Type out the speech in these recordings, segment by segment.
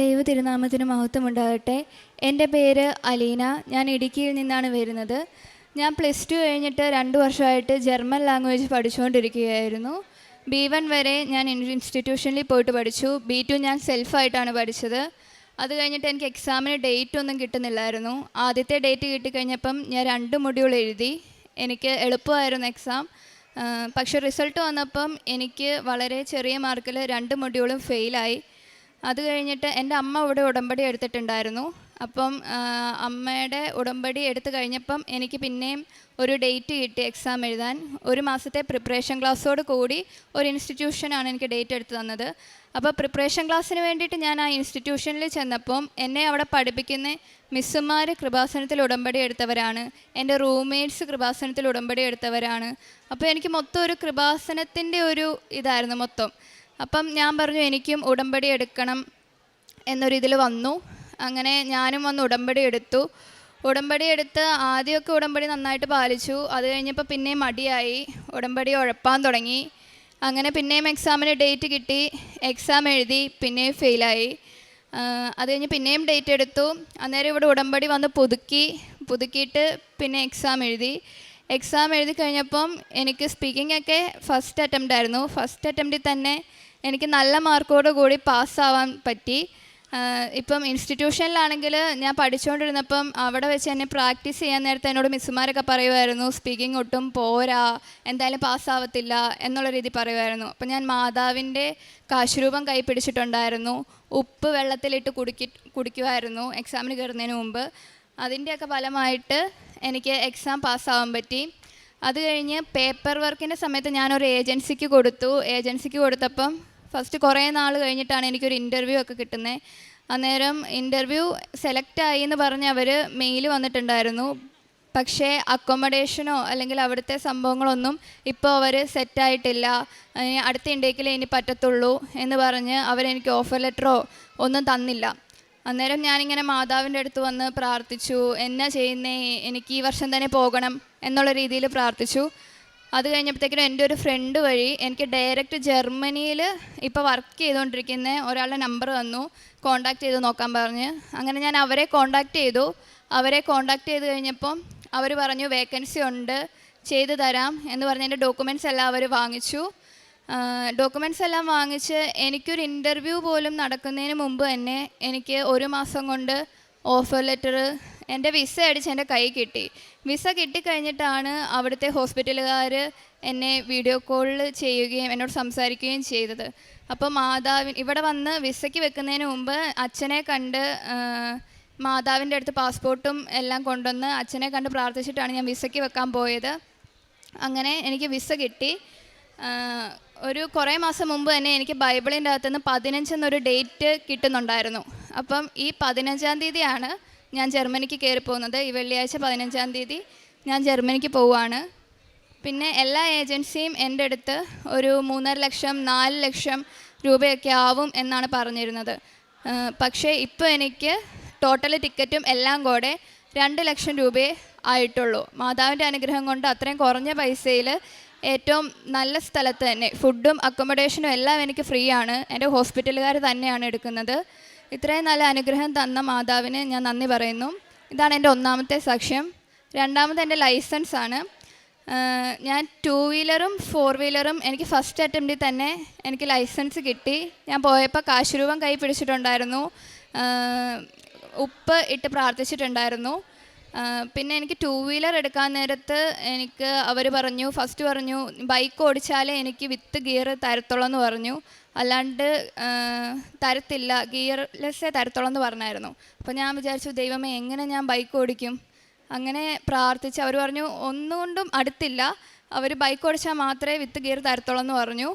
ദൈവ തിരുനാമത്തിന് മഹത്വം ഉണ്ടാകട്ടെ എന്റെ പേര് അലീന. ഞാൻ ഇടുക്കിയിൽ നിന്നാണ് വരുന്നത്. ഞാൻ പ്ലസ് ടു കഴിഞ്ഞിട്ട് രണ്ട് വർഷമായിട്ട് ജർമ്മൻ ലാംഗ്വേജ് പഠിച്ചുകൊണ്ടിരിക്കുകയായിരുന്നു. ബി വൺ വരെ ഞാൻ ഇൻസ്റ്റിറ്റ്യൂഷനിൽ പോയിട്ട് പഠിച്ചു. ബി ടു ഞാൻ സെൽഫായിട്ടാണ് പഠിച്ചത്. അത് കഴിഞ്ഞിട്ട് എനിക്ക് എക്സാമിന് ഡേറ്റ് ഒന്നും കിട്ടുന്നില്ലായിരുന്നു. ആദ്യത്തെ ഡേറ്റ് കിട്ടിക്കഴിഞ്ഞപ്പം ഞാൻ രണ്ട് മൊഡ്യൂൾ എഴുതി. എനിക്ക് എളുപ്പമായിരുന്നു എക്സാം. പക്ഷേ റിസൾട്ട് വന്നപ്പം എനിക്ക് വളരെ ചെറിയ മാർക്കിൽ രണ്ട് മൊഡ്യൂളും ഫെയിലായി. അത് കഴിഞ്ഞിട്ട് എന്റെ അമ്മ ഇവിടെ ഉടമ്പടി എടുത്തിട്ടുണ്ടായിരുന്നു. അപ്പം അമ്മയുടെ ഉടമ്പടി എടുത്തു കഴിഞ്ഞപ്പം എനിക്ക് പിന്നെയും ഒരു ഡേറ്റ് കിട്ടി എക്സാം എഴുതാൻ. ഒരു മാസത്തെ പ്രിപ്പറേഷൻ ക്ലാസ്സോട് കൂടി ഒരു ഇൻസ്റ്റിറ്റ്യൂഷനാണ് എനിക്ക് ഡേറ്റ് എടുത്തു തന്നത്. അപ്പോൾ പ്രിപ്പറേഷൻ ക്ലാസ്സിന് വേണ്ടിയിട്ട് ഞാൻ ആ ഇൻസ്റ്റിറ്റ്യൂഷനിൽ ചെന്നപ്പം എന്നെ അവിടെ പഠിപ്പിക്കുന്ന മിസ്സുമാർ കൃപാസനത്തിൽ ഉടമ്പടി എടുത്തവരാണ്. എന്റെ റൂംമേറ്റ്സ് കൃപാസനത്തിൽ ഉടമ്പടി എടുത്തവരാണ്. അപ്പോൾ എനിക്ക് മൊത്തം ഒരു കൃപാസനത്തിന്റെ ഒരു ഇതായിരുന്നു മൊത്തം. അപ്പം ഞാൻ പറഞ്ഞു എനിക്കും ഉടമ്പടി എടുക്കണം എന്നൊരിതിൽ വന്നു. അങ്ങനെ ഞാനും വന്ന് ഉടമ്പടി എടുത്തു. ഉടമ്പടി എടുത്ത് ആദ്യമൊക്കെ ഉടമ്പടി നന്നായിട്ട് പാലിച്ചു. അത് കഴിഞ്ഞപ്പോൾ പിന്നെയും മടിയായി. ഉടമ്പടി ഉഴപ്പാൻ തുടങ്ങി. അങ്ങനെ പിന്നെയും എക്സാമിന് ഡേറ്റ് കിട്ടി. എക്സാം എഴുതി പിന്നെയും ഫെയിലായി. അത് കഴിഞ്ഞ് പിന്നെയും ഡേറ്റ് എടുത്തു. അന്നേരം ഇവിടെ ഉടമ്പടി വന്ന് പുതുക്കി. പുതുക്കിയിട്ട് പിന്നെ എക്സാം എഴുതി. എക്സാം എഴുതി കഴിഞ്ഞപ്പം എനിക്ക് സ്പീക്കിംഗ് ഒക്കെ ഫസ്റ്റ് അറ്റംപ്റ്റ് ആയിരുന്നു. ഫസ്റ്റ് അറ്റംപ്റ്റിൽ തന്നെ എനിക്ക് നല്ല മാർക്കോട് കൂടി പാസ്സാവാൻ പറ്റി. ഇപ്പം ഇൻസ്റ്റിറ്റ്യൂഷനിലാണെങ്കിൽ ഞാൻ പഠിച്ചുകൊണ്ടിരുന്നപ്പം അവിടെ വെച്ച് എന്നെ പ്രാക്ടീസ് ചെയ്യാൻ നേരത്തെ എന്നോട് മിസ്സുമാരൊക്കെ പറയുമായിരുന്നു സ്പീക്കിംഗ് ഒട്ടും പോരാ എന്തായാലും പാസ്സാവത്തില്ല എന്നുള്ള രീതി പറയുമായിരുന്നു അപ്പം ഞാൻ മാതാവിന്റെ കാശുരൂപം കൈ പിടിച്ചിട്ടുണ്ടായിരുന്നു. ഉപ്പ് വെള്ളത്തിലിട്ട് കുടിക്കി കുടിക്കുമായിരുന്നു എക്സാമിന് കയറുന്നതിന് മുമ്പ്. അതിന്റെയൊക്കെ ഫലമായിട്ട് എനിക്ക് എക്സാം പാസ്സാവാൻ പറ്റി. അത് കഴിഞ്ഞ് പേപ്പർ വർക്കിന്റെ സമയത്ത് ഞാനൊരു ഏജൻസിക്ക് കൊടുത്തു. ഏജൻസിക്ക് കൊടുത്തപ്പം ഫസ്റ്റ് കുറേ നാൾ കഴിഞ്ഞിട്ടാണ് എനിക്കൊരു ഇന്റർവ്യൂ ഒക്കെ കിട്ടുന്നത് അന്നേരം ഇന്റർവ്യൂ സെലക്ട് ആയി എന്ന് പറഞ്ഞ് അവർ മെയിൽ വന്നിട്ടുണ്ടായിരുന്നു. പക്ഷേ അക്കോമഡേഷനോ അല്ലെങ്കിൽ അവിടുത്തെ സംഭവങ്ങളൊന്നും ഇപ്പോൾ അവർ സെറ്റായിട്ടില്ല അടുത്ത ഇൻടേക്കിലേ ഇനി പറ്റത്തുള്ളൂ എന്ന് പറഞ്ഞ് അവരെനിക്ക് ഓഫർ ലെറ്ററോ ഒന്നും തന്നില്ല. അന്നേരം ഞാനിങ്ങനെ മാതാവിന്റെ അടുത്ത് വന്ന് പ്രാർത്ഥിച്ചു എന്നാ ചെയ്യുന്നേ? എനിക്ക് ഈ വർഷം തന്നെ പോകണം എന്നുള്ള രീതിയിൽ പ്രാർത്ഥിച്ചു. അത് കഴിഞ്ഞപ്പോഴത്തേക്കിനും എന്റെ ഒരു ഫ്രണ്ട് വഴി എനിക്ക് ഡയറക്റ്റ് ജർമ്മനിയിൽ ഇപ്പോൾ വർക്ക് ചെയ്തുകൊണ്ടിരിക്കുന്ന ഒരാളുടെ നമ്പർ തന്നു കോണ്ടാക്ട് ചെയ്ത് നോക്കാൻ പറഞ്ഞ്. അങ്ങനെ ഞാൻ അവരെ കോണ്ടാക്ട് ചെയ്തു. അവരെ കോണ്ടാക്ട് ചെയ്ത് കഴിഞ്ഞപ്പം അവർ പറഞ്ഞു വേക്കൻസി ഉണ്ട് ചെയ്തു തരാം എന്ന് പറഞ്ഞ് എന്റെ ഡോക്യുമെന്റ്സ് എല്ലാം അവർ വാങ്ങിച്ചു. ഡോക്യുമെന്റ്സ് എല്ലാം വാങ്ങിച്ച് എനിക്കൊരു ഇന്റർവ്യൂ പോലും നടക്കുന്നതിന് മുമ്പ് തന്നെ എനിക്ക് ഒരു മാസം കൊണ്ട് ഓഫർ ലെറ്റർ എന്റെ വിസ അടിച്ച് എന്റെ കൈ കിട്ടി. വിസ കിട്ടിക്കഴിഞ്ഞിട്ടാണ് അവിടുത്തെ ഹോസ്പിറ്റലുകാർ എന്നെ വീഡിയോ കോളിൽ ചെയ്യുകയും എന്നോട് സംസാരിക്കുകയും ചെയ്തത്. അപ്പോൾ മാതാവിൻ ഇവിടെ വന്ന് വിസയ്ക്ക് വെക്കുന്നതിന് മുമ്പ് അച്ഛനെ കണ്ട് മാതാവിന്റെ അടുത്ത് പാസ്പോർട്ടും എല്ലാം കൊണ്ടുവന്ന് അച്ഛനെ കണ്ട് പ്രാർത്ഥിച്ചിട്ടാണ് ഞാൻ വിസയ്ക്ക് വെക്കാൻ പോയത്. അങ്ങനെ എനിക്ക് വിസ കിട്ടി. ഒരു കുറേ മാസം മുമ്പ് തന്നെ എനിക്ക് ബൈബിളിന്റെ അകത്തുനിന്ന് പതിനഞ്ചെന്നൊരു ഡേറ്റ് കിട്ടുന്നുണ്ടായിരുന്നു. അപ്പം ഈ പതിനഞ്ചാം തീയതിയാണ് ഞാൻ ജർമ്മനിക്ക് കയറി പോകുന്നത്. ഈ വെള്ളിയാഴ്ച പതിനഞ്ചാം തീയതി ഞാൻ ജർമ്മനിക്ക് പോവുകയാണ്. പിന്നെ എല്ലാ ഏജൻസിയും എന്റെ അടുത്ത് ഒരു മൂന്നര ലക്ഷം നാല് ലക്ഷം രൂപയൊക്കെ ആവും എന്നാണ് പറഞ്ഞിരുന്നത്. പക്ഷേ ഇപ്പോൾ എനിക്ക് ടോട്ടൽ ടിക്കറ്റും എല്ലാം കൂടെ രണ്ട് ലക്ഷം രൂപയെ ആയിട്ടുള്ളൂ. മാതാവിന്റെ അനുഗ്രഹം കൊണ്ട് അത്രയും കുറഞ്ഞ പൈസയിൽ ഏറ്റവും നല്ല സ്ഥലത്ത് തന്നെ ഫുഡും അക്കോമഡേഷനും എല്ലാം എനിക്ക് ഫ്രീ ആണ്. എന്റെ ഹോസ്പിറ്റലുകാർ തന്നെയാണ് എടുക്കുന്നത്. ഇത്രയും നല്ല അനുഗ്രഹം തന്ന മാതാവിന് ഞാൻ നന്ദി പറയുന്നു. ഇതാണ് എന്റെ ഒന്നാമത്തെ സാക്ഷ്യം. രണ്ടാമത് എന്റെ ലൈസൻസ് ആണ്. ഞാൻ ടു വീലറും ഫോർ വീലറും എനിക്ക് ഫസ്റ്റ് അറ്റംപ്റ്റിൽ തന്നെ എനിക്ക് ലൈസൻസ് കിട്ടി. ഞാൻ പോയപ്പോൾ കാശുരൂപം കൈ പിടിച്ചിട്ടുണ്ടായിരുന്നു. ഉപ്പ് ഇട്ട് പ്രാർത്ഥിച്ചിട്ടുണ്ടായിരുന്നു. പിന്നെ എനിക്ക് ടൂ വീലർ എടുക്കാൻ നേരത്ത് എനിക്ക് അവർ പറഞ്ഞു ഫസ്റ്റ് പറഞ്ഞു ബൈക്ക് ഓടിച്ചാലേ എനിക്ക് വിത്ത് ഗിയർ തരത്തുള്ളൂ എന്ന് പറഞ്ഞു. അല്ലാണ്ട് തരത്തില്ല. ഗിയർലെസ്സേ തരത്തുള്ളൂ എന്ന് പറഞ്ഞായിരുന്നു. അപ്പോൾ ഞാൻ വിചാരിച്ചു ദൈവമേ എങ്ങനെ ഞാൻ ബൈക്ക് ഓടിക്കും? അങ്ങനെ പ്രാർത്ഥിച്ച് അവർ പറഞ്ഞു ഒന്നുകൊണ്ടും അടുത്തില്ല. അവർ ബൈക്ക് ഓടിച്ചാൽ മാത്രമേ വിത്ത് ഗിയർ തരത്തുള്ളൂ എന്ന് പറഞ്ഞു.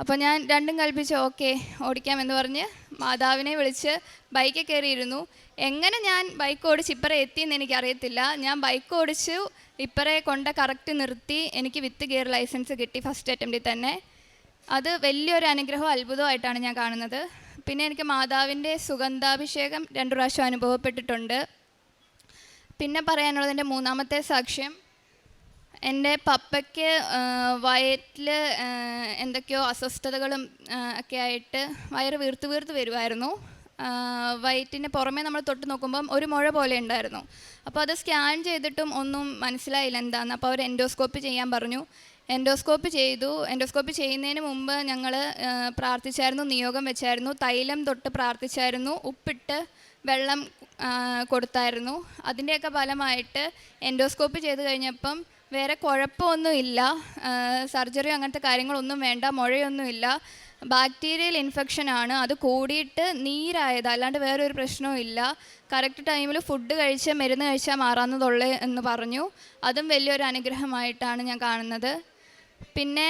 അപ്പോൾ ഞാൻ രണ്ടും കൽപ്പിച്ച് ഓക്കെ ഓടിക്കാമെന്ന് പറഞ്ഞ് മാതാവിനെ വിളിച്ച് ബൈക്കിൽ കയറിയിരുന്നു. എങ്ങനെ ഞാൻ ബൈക്ക് ഓടിച്ച് ഇപ്പറേ എത്തിയെന്ന് എനിക്കറിയത്തില്ല. ഞാൻ ബൈക്ക് ഓടിച്ചു ഇപ്പറേ കൊണ്ട് കറക്റ്റ് നിർത്തി എനിക്ക് വിത്ത് ഗിയർ ലൈസൻസ് കിട്ടി ഫസ്റ്റ് അറ്റംപ്റ്റിൽ തന്നെ. അത് വലിയൊരു അനുഗ്രഹവും അത്ഭുതമായിട്ടാണ് ഞാൻ കാണുന്നത്. പിന്നെ എനിക്ക് മാതാവിന്റെ സുഗന്ധാഭിഷേകം രണ്ടു പ്രാവശ്യം അനുഭവപ്പെട്ടിട്ടുണ്ട്. പിന്നെ പറയാനുള്ളത് എന്റെ മൂന്നാമത്തെ സാക്ഷ്യം. എന്റെ പപ്പയ്ക്ക് വയറ്റിൽ എന്തൊക്കെയോ അസ്വസ്ഥതകളും ഒക്കെ ആയിട്ട് വയറ് വീർത്ത് വീർത്ത് വരുമായിരുന്നു വയറ്റിന്റെ പുറമേ നമ്മൾ തൊട്ട് നോക്കുമ്പം ഒരു മുഴ പോലെ ഉണ്ടായിരുന്നു. അപ്പോൾ അത് സ്കാൻ ചെയ്തിട്ടും ഒന്നും മനസ്സിലായില്ല എന്താന്ന്. അപ്പോൾ അവർ എൻഡോസ്കോപ്പ് ചെയ്യാൻ പറഞ്ഞു. എൻഡോസ്കോപ്പ് ചെയ്തു. എൻഡോസ്കോപ്പ് ചെയ്യുന്നതിന് മുമ്പ് ഞങ്ങൾ പ്രാർത്ഥിച്ചായിരുന്നു നിയോഗം വെച്ചായിരുന്നു. തൈലം തൊട്ട് പ്രാർത്ഥിച്ചായിരുന്നു. ഉപ്പിട്ട് വെള്ളം കൊടുത്തായിരുന്നു. അതിന്റെയൊക്കെ ഫലമായിട്ട് എൻഡോസ്കോപ്പ് ചെയ്ത് കഴിഞ്ഞപ്പം വേറെ കുഴപ്പമൊന്നുമില്ല സർജറി അങ്ങനത്തെ കാര്യങ്ങളൊന്നും വേണ്ട മുഴയൊന്നുമില്ല ബാക്ടീരിയൽ ഇൻഫെക്ഷൻ ആണ്. അത് കൂടിയിട്ട് നീരായത്. അല്ലാണ്ട് വേറെ ഒരു പ്രശ്നവും ഇല്ല. കറക്റ്റ് ടൈമിൽ ഫുഡ് കഴിച്ച് മരുന്ന് കഴിച്ചാൽ മാറാവുന്നതുള്ളേ എന്ന് പറഞ്ഞു. അതും വലിയൊരു അനുഗ്രഹമായിട്ടാണ് ഞാൻ കാണുന്നത്. പിന്നെ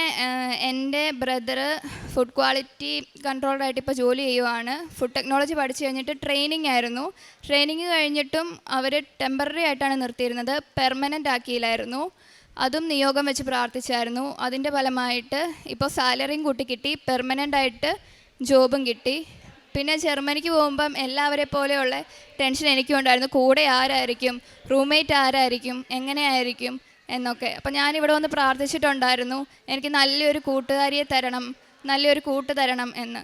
എന്റെ ബ്രദർ ഫുഡ് ക്വാളിറ്റി കൺട്രോളറായിട്ട് ഇപ്പോൾ ജോലി ചെയ്യുവാണ്. ഫുഡ് ടെക്നോളജി പഠിച്ചു കഴിഞ്ഞിട്ട് ട്രെയിനിങ് ആയിരുന്നു. ട്രെയിനിങ് കഴിഞ്ഞിട്ടും അവർ ടെമ്പററി ആയിട്ടാണ് നിർത്തിയിരുന്നത്. പെർമനന്റ് ആക്കിയില്ലായിരുന്നു. അതും നിയോഗം വെച്ച് പ്രാർത്ഥിച്ചായിരുന്നു. അതിന്റെ ഫലമായിട്ട് ഇപ്പോൾ സാലറിയും കൂട്ടി കിട്ടി. പെർമനന്റ് ആയിട്ട് ജോബും കിട്ടി. പിന്നെ ജർമ്മനിക്ക് പോകുമ്പം എല്ലാവരെ പോലെയുള്ള ടെൻഷൻ എനിക്കും ഉണ്ടായിരുന്നു. കൂടെ ആരായിരിക്കും? റൂംമേറ്റ് ആരായിരിക്കും? എങ്ങനെയായിരിക്കും എന്നൊക്കെ. അപ്പം ഞാനിവിടെ വന്ന് പ്രാർത്ഥിച്ചിട്ടുണ്ടായിരുന്നു എനിക്ക് നല്ലൊരു കൂട്ടുകാരിയെ തരണം നല്ലൊരു കൂട്ട് തരണം എന്ന്.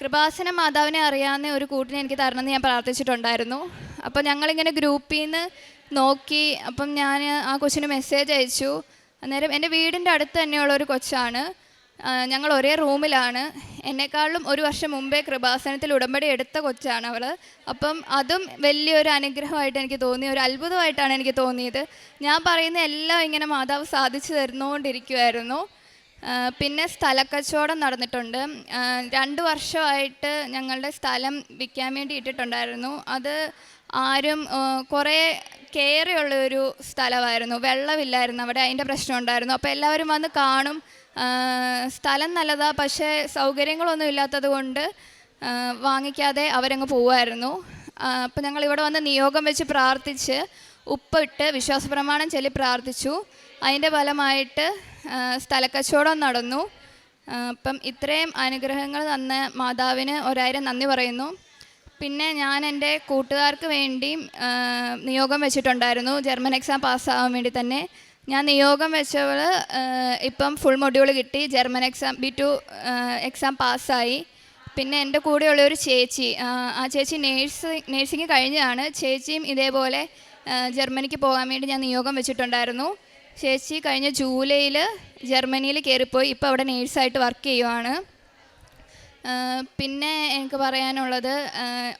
കൃപാസന മാതാവിനെ അറിയാവുന്ന ഒരു കൂട്ടിനെ എനിക്ക് തരണം എന്ന് ഞാൻ പ്രാർത്ഥിച്ചിട്ടുണ്ടായിരുന്നു. അപ്പം ഞങ്ങളിങ്ങനെ ഗ്രൂപ്പിൽ നിന്ന് നോക്കി അപ്പം ഞാൻ ആ കൊച്ചിന് മെസ്സേജ് അയച്ചു. അന്നേരം എന്റെ വീടിന്റെ അടുത്ത് തന്നെയുള്ള ഒരു കൊച്ചാണ്. ഞങ്ങൾ ഒരേ റൂമിലാണ്. എന്നെക്കാളും ഒരു വർഷം മുമ്പേ കൃപാസനത്തിൽ ഉടമ്പടി എടുത്ത കൊച്ചാണ് അവൾ അപ്പം അതും വലിയൊരു അനുഗ്രഹമായിട്ട് എനിക്ക് തോന്നി ഒരു അത്ഭുതമായിട്ടാണ് എനിക്ക് തോന്നിയത്. ഞാൻ പറയുന്ന എല്ലാം ഇങ്ങനെ മാതാവ് സാധിച്ചു തരുന്നുകൊണ്ടിരിക്കുമായിരുന്നു പിന്നെ സ്ഥലക്കച്ചവടം നടന്നിട്ടുണ്ട്. രണ്ട് വർഷമായിട്ട് ഞങ്ങളുടെ സ്ഥലം വിൽക്കാൻ വേണ്ടി ഇട്ടിട്ടുണ്ടായിരുന്നു. അത് ആരും കുറേ കയറിയുള്ള ഒരു സ്ഥലമായിരുന്നു. വെള്ളമില്ലായിരുന്നു അവിടെ അതിന്റെ പ്രശ്നം ഉണ്ടായിരുന്നു. അപ്പോൾ എല്ലാവരും വന്ന് കാണും സ്ഥലം നല്ലതാ പക്ഷേ സൗകര്യങ്ങളൊന്നും ഇല്ലാത്തത് കൊണ്ട് വാങ്ങിക്കാതെ അവരങ്ങ് പോവുമായിരുന്നു അപ്പോൾ ഞങ്ങൾ ഇവിടെ വന്ന് നിയോഗം വെച്ച് പ്രാർത്ഥിച്ച് ഉപ്പിട്ട് വിശ്വാസപ്രമാണം ചൊല്ലി പ്രാർത്ഥിച്ചു. അതിന്റെ ഫലമായിട്ട് സ്ഥലക്കച്ചവടം നടന്നു. അപ്പം ഇത്രയും അനുഗ്രഹങ്ങൾ തന്ന മാതാവിന് ഒരായിരം നന്ദി പറയുന്നു. പിന്നെ ഞാൻ എന്റെ കൂട്ടുകാർക്ക് വേണ്ടിയും നിയോഗം വെച്ചിട്ടുണ്ടായിരുന്നു. ജർമ്മൻ എക്സാം പാസ്സാവാൻ വേണ്ടി തന്നെ. ഞാൻ നിയോഗം വെച്ചവൾ ഇപ്പം ഫുൾ മൊഡ്യൂൾ കിട്ടി. German exam B two exam പാസ്സായി പിന്നെ എന്റെ കൂടെയുള്ള ഒരു ചേച്ചി ആ, ചേച്ചി നേഴ്സ് നേഴ്സിംഗ് കഴിഞ്ഞതാണ്. ചേച്ചിയും ഇതേപോലെ ജർമ്മനിക്ക് പോകാൻ വേണ്ടി ഞാൻ നിയോഗം വെച്ചിട്ടുണ്ടായിരുന്നു. ചേച്ചി കഴിഞ്ഞ ജൂലൈയിൽ ജർമ്മനിയിൽ കയറിപ്പോയി. ഇപ്പോൾ അവിടെ നേഴ്സായിട്ട് വർക്ക് ചെയ്യുവാണ്. പിന്നെ എനിക്ക് പറയാനുള്ളത്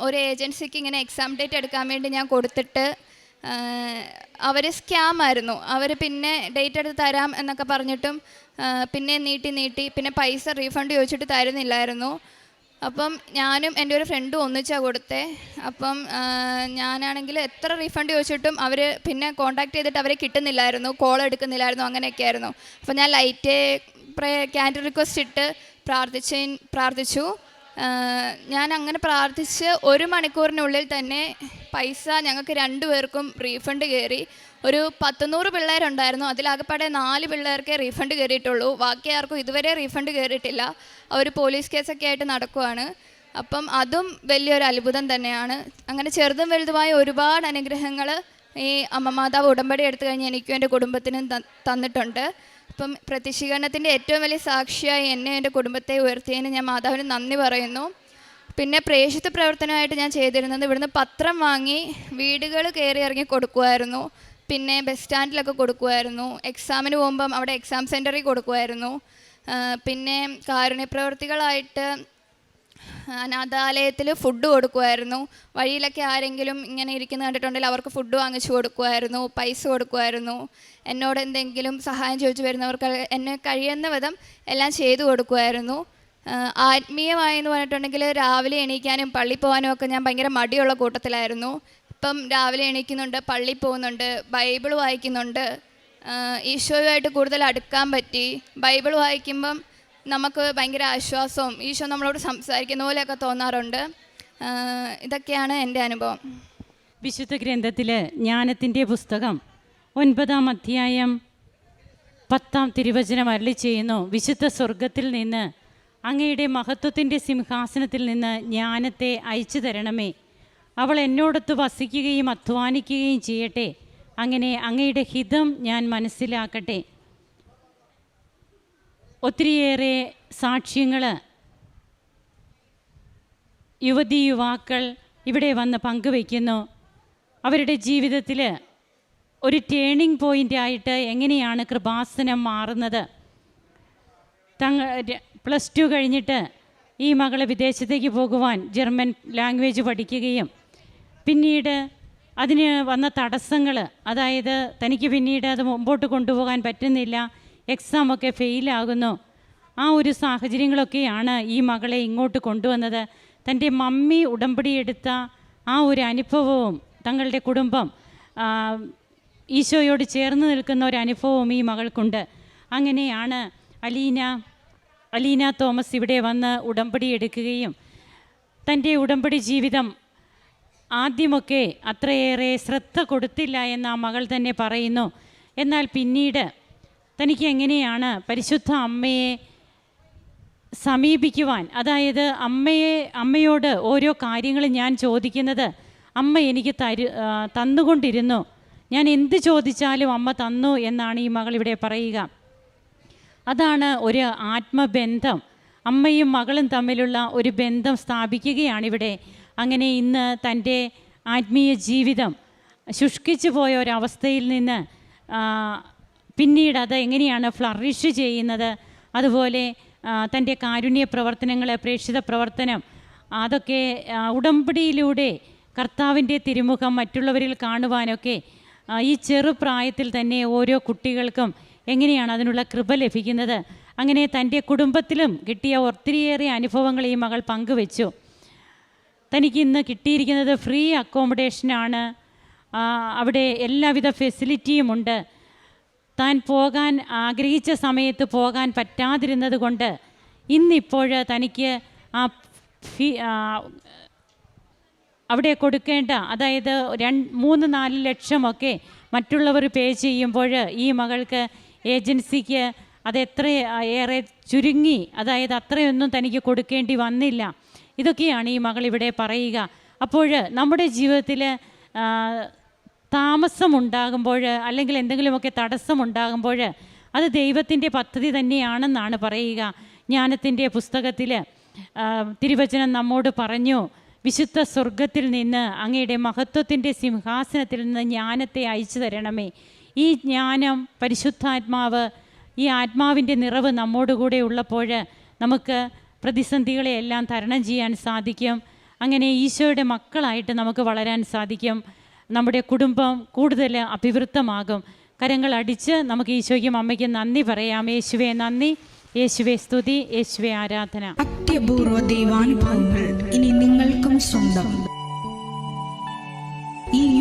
ഒരു ഏജൻസിക്ക് ഇങ്ങനെ എക്സാം ഡേറ്റ് എടുക്കാൻ വേണ്ടി ഞാൻ കൊടുത്തിട്ട് അവർ സ്കാം ആയിരുന്നു. അവർ പിന്നെ ഡേറ്റ് എടുത്ത് തരാം എന്നൊക്കെ പറഞ്ഞിട്ടും പിന്നെ നീട്ടി നീട്ടി പിന്നെ പൈസ റീഫണ്ട് ചോദിച്ചിട്ട് തരുന്നില്ലായിരുന്നു. അപ്പം ഞാനും എന്റെ ഒരു ഫ്രണ്ടും ഒന്നിച്ചാണ് കൊടുത്തേ. അപ്പം ഞാനാണെങ്കിൽ എത്ര റീഫണ്ട് ചോദിച്ചിട്ടും അവർ പിന്നെ കോൺടാക്ട് ചെയ്തിട്ട് അവരെ കിട്ടുന്നില്ലായിരുന്നു കോൾ എടുക്കുന്നില്ലായിരുന്നു അങ്ങനെയൊക്കെ ആയിരുന്നു അപ്പം ഞാൻ ലൈറ്റ് പ്രേ ക്യാൻഡിൽ റിക്വസ്റ്റ് ഇട്ട് പ്രാർത്ഥിച്ച പ്രാർത്ഥിച്ചു. ഞാൻ അങ്ങനെ പ്രാർത്ഥിച്ച് ഒരു മണിക്കൂറിനുള്ളിൽ തന്നെ പൈസ ഞങ്ങൾക്ക് രണ്ടുപേർക്കും റീഫണ്ട് കയറി. ഒരു പത്തുനൂറ് പിള്ളേരുണ്ടായിരുന്നു. അതിലാകപ്പാടെ നാല് പിള്ളേർക്കേ റീഫണ്ട് കയറിയിട്ടുള്ളൂ. ബാക്കി ആർക്കും ഇതുവരെ റീഫണ്ട് കയറിയിട്ടില്ല. അവർ പോലീസ് കേസൊക്കെ ആയിട്ട് നടക്കുവാണ്. അപ്പം അതും വലിയൊരു അത്ഭുതം തന്നെയാണ്. അങ്ങനെ ചെറുതും വലുതുമായ ഒരുപാട് അനുഗ്രഹങ്ങൾ ഈ അമ്മ മാതാവ് ഉടമ്പടി എടുത്തു കഴിഞ്ഞ് എനിക്കും എന്റെ കുടുംബത്തിനും തന്നിട്ടുണ്ട്. ഇപ്പം പ്രത്യക്ഷീകരണത്തിന്റെ ഏറ്റവും വലിയ സാക്ഷിയായി എന്നെ എന്റെ കുടുംബത്തെ ഉയർത്തിയതിന് ഞാൻ മാതാവിന് നന്ദി പറയുന്നു. പിന്നെ പ്രേക്ഷിത പ്രവർത്തനമായിട്ട് ഞാൻ ചെയ്തിരുന്നത് ഇവിടുന്ന് പത്രം വാങ്ങി വീടുകൾ കയറി ഇറങ്ങി കൊടുക്കുമായിരുന്നു പിന്നെ ബസ് സ്റ്റാൻഡിലൊക്കെ കൊടുക്കുമായിരുന്നു എക്സാമിന് പോകുമ്പം അവിടെ എക്സാം സെന്ററിൽ കൊടുക്കുമായിരുന്നു പിന്നെ കാരുണ്യപ്രവർത്തികളായിട്ട് അനാഥാലയത്തിൽ ഫുഡ് കൊടുക്കുമായിരുന്നു വഴിയിലൊക്കെ ആരെങ്കിലും ഇങ്ങനെ ഇരിക്കുന്ന കണ്ടിട്ടുണ്ടെങ്കിൽ അവർക്ക് ഫുഡ് വാങ്ങിച്ചു കൊടുക്കുമായിരുന്നു പൈസ കൊടുക്കുമായിരുന്നു എന്നോട് എന്തെങ്കിലും സഹായം ചോദിച്ചു വരുന്നവർക്ക് എന്നെ കഴിയുന്ന വിധം എല്ലാം ചെയ്തു കൊടുക്കുമായിരുന്നു ആത്മീയമായി എന്ന് പറഞ്ഞിട്ടുണ്ടെങ്കിൽ രാവിലെ എണീക്കാനും പള്ളി പോകാനും ഒക്കെ ഞാൻ ഭയങ്കര മടിയുള്ള കൂട്ടത്തിലായിരുന്നു. ഇപ്പം രാവിലെ എണീക്കുന്നുണ്ട് പള്ളി പോകുന്നുണ്ട് ബൈബിൾ വായിക്കുന്നുണ്ട്. ഈശോയുമായിട്ട് കൂടുതൽ അടുക്കാൻ പറ്റി. ബൈബിൾ വായിക്കുമ്പം നമുക്ക് ഭയങ്കര ആശ്വാസവും ഈശോ നമ്മളോട് സംസാരിക്കുന്ന പോലെയൊക്കെ തോന്നാറുണ്ട്. ഇതൊക്കെയാണ് എന്റെ അനുഭവം. വിശുദ്ധ ഗ്രന്ഥത്തിൽ ജ്ഞാനത്തിന്റെ പുസ്തകം ഒൻപതാം അധ്യായം പത്താം തിരുവചനം അരളി ചെയ്യുന്നു. വിശുദ്ധ സ്വർഗത്തിൽ നിന്ന് അങ്ങയുടെ മഹത്വത്തിന്റെ സിംഹാസനത്തിൽ നിന്ന് ജ്ഞാനത്തെ അയച്ചു തരണമേ. അവൾ എന്നോടൊത്ത് വസിക്കുകയും അധ്വാനിക്കുകയും ചെയ്യട്ടെ. അങ്ങനെ അങ്ങയുടെ ഹിതം ഞാൻ മനസ്സിലാക്കട്ടെ. ഒത്തിരിയേറെ സാക്ഷ്യങ്ങൾ യുവതി യുവാക്കൾ ഇവിടെ വന്ന് പങ്കുവയ്ക്കുന്നു. അവരുടെ ജീവിതത്തിൽ ഒരു ടേണിംഗ് പോയിന്റ് ആയിട്ട് എങ്ങനെയാണ് കൃപാസനം മാറുന്നത്? തങ്ങ പ്ലസ് ടു കഴിഞ്ഞിട്ട് ഈ മകളെ വിദേശത്തേക്ക് പോകുവാൻ ജർമ്മൻ ലാംഗ്വേജ് പഠിക്കുകയും പിന്നീട് അതിന് വന്ന തടസ്സങ്ങൾ അതായത് തനിക്ക് പിന്നീട് അത് മുമ്പോട്ട് കൊണ്ടുപോകാൻ പറ്റുന്നില്ല എക്സാമൊക്കെ ഫെയിലാകുന്നു ആ ഒരു സാഹചര്യങ്ങളൊക്കെയാണ് ഈ മകളെ ഇങ്ങോട്ട് കൊണ്ടുവന്നത്. തന്റെ മമ്മി ഉടമ്പടി എടുത്ത ആ ഒരു അനുഭവവും തങ്ങളുടെ കുടുംബം ഈശോയോട് ചേർന്ന് നിൽക്കുന്ന ഒരു അനുഭവവും ഈ മകൾക്കുണ്ട്. അങ്ങനെയാണ് അലീന അലീന തോമസ് ഇവിടെ വന്ന് ഉടമ്പടി എടുക്കുകയും തന്റെ ഉടമ്പടി ജീവിതം ആദ്യമൊക്കെ അത്രയേറെ ശ്രദ്ധ കൊടുത്തില്ല എന്ന് ആ മകൾ തന്നെ പറയുന്നു. എന്നാൽ പിന്നീട് തനിക്ക് എങ്ങനെയാണ് പരിശുദ്ധ അമ്മയെ സമീപിക്കുവാൻ അതായത് അമ്മയെ അമ്മയോട് ഓരോ കാര്യങ്ങളും ഞാൻ ചോദിക്കുന്നത് അമ്മ എനിക്ക് തരു തന്നുകൊണ്ടിരുന്നു. ഞാൻ എന്ത് ചോദിച്ചാലും അമ്മ തന്നു എന്നാണ് ഈ മകൾ ഇവിടെ പറയുക. അതാണ് ഒരു ആത്മബന്ധം. അമ്മയും മകളും തമ്മിലുള്ള ഒരു ബന്ധം സ്ഥാപിക്കുകയാണിവിടെ. അങ്ങനെ ഇന്ന് തന്റെ ആത്മീയ ജീവിതം ശുഷ്കിച്ചു പോയ ഒരവസ്ഥയിൽ നിന്ന് പിന്നീട് അത് എങ്ങനെയാണ് ഫ്ലറിഷ് ചെയ്യുന്നത് അതുപോലെ തന്റെ കാരുണ്യ പ്രവർത്തനങ്ങളെ പ്രേക്ഷിത പ്രവർത്തനം അതൊക്കെ ഉടമ്പടിയിലൂടെ കർത്താവിന്റെ തിരുമുഖം മറ്റുള്ളവരിൽ കാണുവാനൊക്കെ ഈ ചെറുപ്രായത്തിൽ തന്നെ ഓരോ കുട്ടികൾക്കും എങ്ങനെയാണ് അതിനുള്ള കൃപ ലഭിക്കുന്നത്? അങ്ങനെ തന്റെ കുടുംബത്തിലും കിട്ടിയ ഒത്തിരിയേറെ അനുഭവങ്ങൾ ഈ മകൾ പങ്കുവെച്ചു. തനിക്ക് ഇന്ന് കിട്ടിയിരിക്കുന്നത് ഫ്രീ അക്കോമഡേഷനാണ് അവിടെ എല്ലാവിധ ഫെസിലിറ്റിയുമുണ്ട് താൻ പോകാൻ ആഗ്രഹിച്ച സമയത്ത് പോകാൻ പറ്റാതിരുന്നത് കൊണ്ട് ഇന്നിപ്പോൾ തനിക്ക് ആ ഫീ അവിടെ കൊടുക്കേണ്ട അതായത് രണ്ട് മൂന്ന് നാല് ലക്ഷമൊക്കെ മറ്റുള്ളവർ പേ ചെയ്യുമ്പോൾ ഈ മകൾക്ക് ഏജൻസിക്ക് അത് എത്ര ഏറെ ചുരുങ്ങി അതായത് അത്രയൊന്നും തനിക്ക് കൊടുക്കേണ്ടി വന്നില്ല. ഇതൊക്കെയാണ് ഈ മകൾ ഇവിടെ പറയുക. അപ്പോൾ നമ്മുടെ ജീവിതത്തിൽ താമസമുണ്ടാകുമ്പോൾ അല്ലെങ്കിൽ എന്തെങ്കിലുമൊക്കെ തടസ്സമുണ്ടാകുമ്പോൾ അത് ദൈവത്തിന്റെ പദ്ധതി തന്നെയാണെന്നാണ് പറയുക. ജ്ഞാനത്തിന്റെ പുസ്തകത്തിൽ തിരുവചനം നമ്മോട് പറഞ്ഞു വിശുദ്ധ സ്വർഗത്തിൽ നിന്ന് അങ്ങയുടെ മഹത്വത്തിന്റെ സിംഹാസനത്തിൽ നിന്ന് ജ്ഞാനത്തെ അയച്ചു തരണമേ. ഈ ജ്ഞാനം പരിശുദ്ധാത്മാവ് ഈ ആത്മാവിന്റെ നിറവ് നമ്മോടുകൂടെ ഉള്ളപ്പോൾ നമുക്ക് പ്രതിസന്ധികളെയെല്ലാം തരണം ചെയ്യാൻ സാധിക്കും. അങ്ങനെ ഈശോയുടെ മക്കളായിട്ട് നമുക്ക് വളരാൻ സാധിക്കും. നമ്മുടെ കുടുംബം കൂടുതൽ അഭിവൃദ്ധമാകും. കരങ്ങൾ അടിച്ച് നമുക്ക് ഈശോയ്ക്കും അമ്മയ്ക്കും നന്ദി പറയാം. യേശുവെ നന്ദി. യേശുവെ സ്തുതി. യേശുവെ ആരാധന. അത്യപൂർവ ദൈവാനുഭവങ്ങൾ ഇനി നിങ്ങൾക്കും സ്വന്തം. ഈ